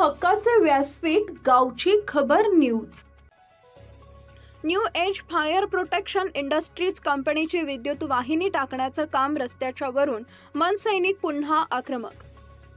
हक्काचे व्यासपीठ गावची खबर news. New age fire protection industries कंपनीची विद्युत वाहिनी टाकण्याचं काम रस्त्याच्या वरून. मनसैनिक पुन्हा आक्रमक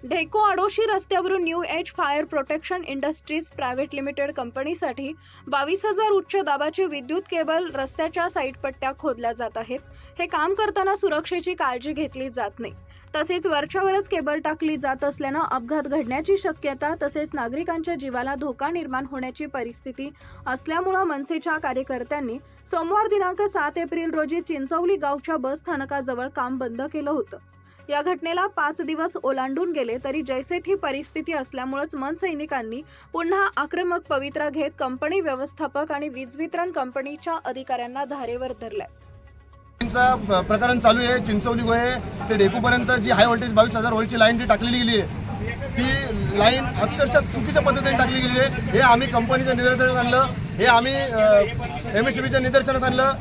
ढेको आडोशी रस्त्यावरून new age fire protection industries private limited कंपनीसाठी बावीस हजार उच्च दाबाची विद्युत केबल रस्त्याच्या साईडपट्ट्या खोदल्या जात आहेत. हे काम करताना सुरक्षेची काळजी घेतली जात नाही. तसेच वरच्यावरच केबल टाकली जात असल्यानं अपघात घडण्याची शक्यता तसेच नागरिकांच्या जीवाला धोका निर्माण होण्याची परिस्थिती असल्यामुळं मनसेच्या कार्यकर्त्यांनी सोमवार दिनांक सात एप्रिल रोजी चिंचवली गावच्या बस स्थानकाजवळ काम बंद केलं होतं. या घटनेला पाच दिवस ओलांडून गेले तरी जैसे थी परिस्थिती असल्यामुळंच मनसैनिकांनी पुन्हा आक्रमक पवित्रा घेत कंपनी व्यवस्थापक आणि वीज वितरण कंपनीच्या अधिकाऱ्यांना धारेवर धरलाय. प्रकरण चालू आहे चिंचवली गोये ते डेकूपर्यंत जी हाय व्होल्टेज बावीस हजार व्होल्टची लाईन जी टाकलेली गेली आहे ती लाईन अक्षरशः चुकीच्या पद्धतीने टाकली गेली आहे. हे आम्ही कंपनीच्या निदर्शनास आणलं हे आम्ही एम एस सी बीच्या निदर्शनास आणलं.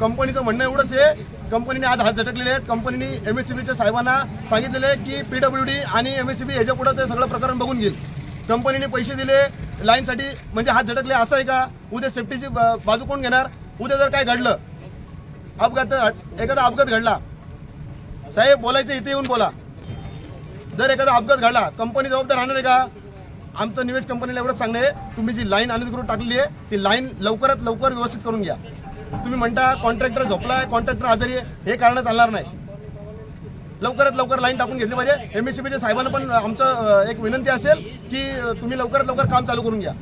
कंपनीचं म्हणणं एवढंच आहे. कंपनीने आज हात झटकलेले आहेत. कंपनीने एम एस सी बीच्या साहेबांना सांगितलेले आहे की पी डब्ल्यू डी आणि एम एस सी बी ह्याच्या पुढं ते सगळं प्रकरण बघून घेईल. कंपनीने पैसे दिले लाईनसाठी म्हणजे हात झटकले असं आहे का? उद्या सेफ्टीची बाजू कोण घेणार? उद्या जर काय घडलं अपघात एखादा अपघात घडला साहेब बोलायचं इथे येऊन बोला. जर एखादा अपघात घडला कंपनी जबाबदार राहणार आहे का? आमचं निवेश कंपनीला एवढंच सांगणं आहे. तुम्ही जी लाईन अनधिकृत टाकलेली आहे ती लाईन लवकरात लवकर व्यवस्थित करून घ्या. तुम्ही म्हणता कॉन्ट्रॅक्टर झोपलाय कॉन्ट्रॅक्टर आजारी आहे हे कारण चालणार नाही. लवकरात लवकर लाईन टाकून घेतली पाहिजे. एम एस सी बीच्या साहेबांना पण आमचं एक विनंती असेल की तुम्ही लवकरात लवकर काम चालू करून घ्या.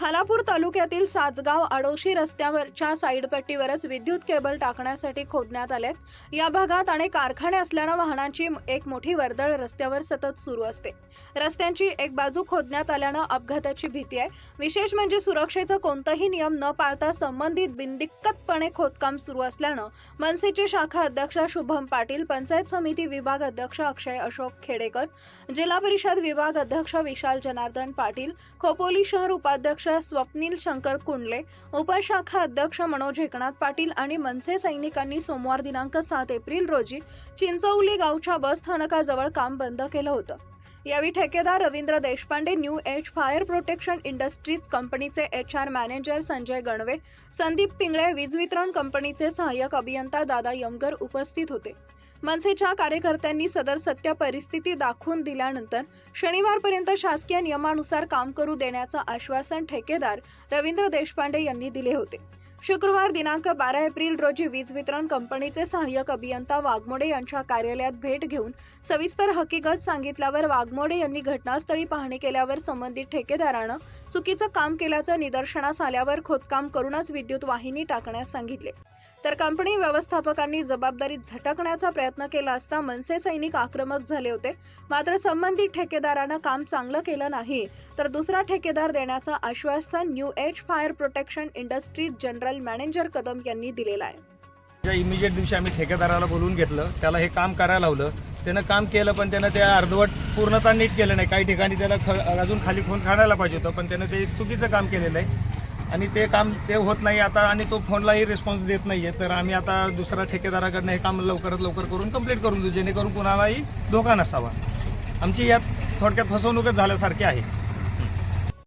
खालापूर तालुक्यातील साजगाव आडोशी रस्त्यावरच्या साईडपट्टीवरच विद्युत केबल टाकण्यासाठी खोदण्यात आलेत. या भागात अनेक कारखाने असल्यानं वाहनांची एक मोठी वर्दळ रस्त्यावर सतत सुरू असते. रस्त्यांची एक बाजू खोदण्यात आल्यानं अपघाताची भीती आहे. विशेष म्हणजे सुरक्षेचा कोणताही नियम न पाळता संबंधित बिनदिक्कतपणे खोदकाम सुरू असल्यानं मनसेचे शाखा अध्यक्ष शुभम पाटील पंचायत समिती विभाग अध्यक्ष अक्षय अशोक खेडेकर जिल्हा परिषद विभाग अध्यक्ष विशाल जनार्दन पाटील खोपोली शहर उपाध्यक्ष स्वप्नील शंकर कुंडले उपशाखा अध्यक्ष मनोज एकनाथ पाटील आणि मनसे सैनिकांनी सोमवार दिनांक सात एप्रिल रोजी चिंचौली गावच्या बस स्थानकाजवळ काम बंद केलं होतं. यावेळी ठेकेदार Ravindra Deshpande new age fire protection industries कंपनीचे H R manager Sanjay Ganave Sandeep Pingale वीज वितरण कंपनीचे सहाय्यक अभियंता दादा यमगर उपस्थित होते. मनसेच्या कार्यकर्त्यांनी सदर सत्य परिस्थिती दाखवून दिल्यानंतर शनिवारपर्यंत शासकीय नियमानुसार काम करू देण्याचं आश्वासन ठेकेदार रवींद्र देशपांडे यांनी दिले होते. शुक्रवार दिनांक बारा एप्रिल रोजी वीज वितरण कंपनीचे सहाय्यक अभियंता वाघमोडे यांच्या कार्यालयात भेट घेऊन सविस्तर हकीकत सांगितल्यावर वाघमोडे यांनी घटनास्थळी पाहणी केल्यावर संबंधित ठेकेदारानं चुकीचं काम केल्याचं निदर्शनास आल्यावर खोदकाम करूनच विद्युत वाहिनी टाकण्यास सांगितले. तर कंपनी व्यवस्थापकांनी जबाबदारी झटकण्याचा प्रयत्न केला असता मनसे सैनिक आक्रमक झाले होते. मात्र संबंधित ठेकेदारानं काम चांगलं केलं नाही. तर दुसरा ठेकेदार देण्याचं आश्वासन new age fire protection industries general manager Kadam यांनी दिलेलं आहे. ज्या इमिजिएट दिवशी आम्ही ठेकेदाराला बोलवून घेतलं त्याला हे काम करायला लावलं. त्यानं काम केलं पण त्यानं त्या अर्धवट पूर्णतः नीट केलं नाही. काही ठिकाणी त्याला ख अजून खाली खून खाणायला पाहिजे होतं पण त्यानं ते चुकीचं काम केलेलं आहे. आणि ते काम ते होत नाही आता आणि तो फोनलाही रिस्पॉन्स देत नाही आहे तर आम्ही आता दुसऱ्या ठेकेदाराकडनं हे काम लवकरात लवकर करून कंप्लीट करून देऊ जेणेकरून कुणालाही धोका नसावा. आमची यात थोडक्यात फसवणूकच झाल्यासारखी आहे.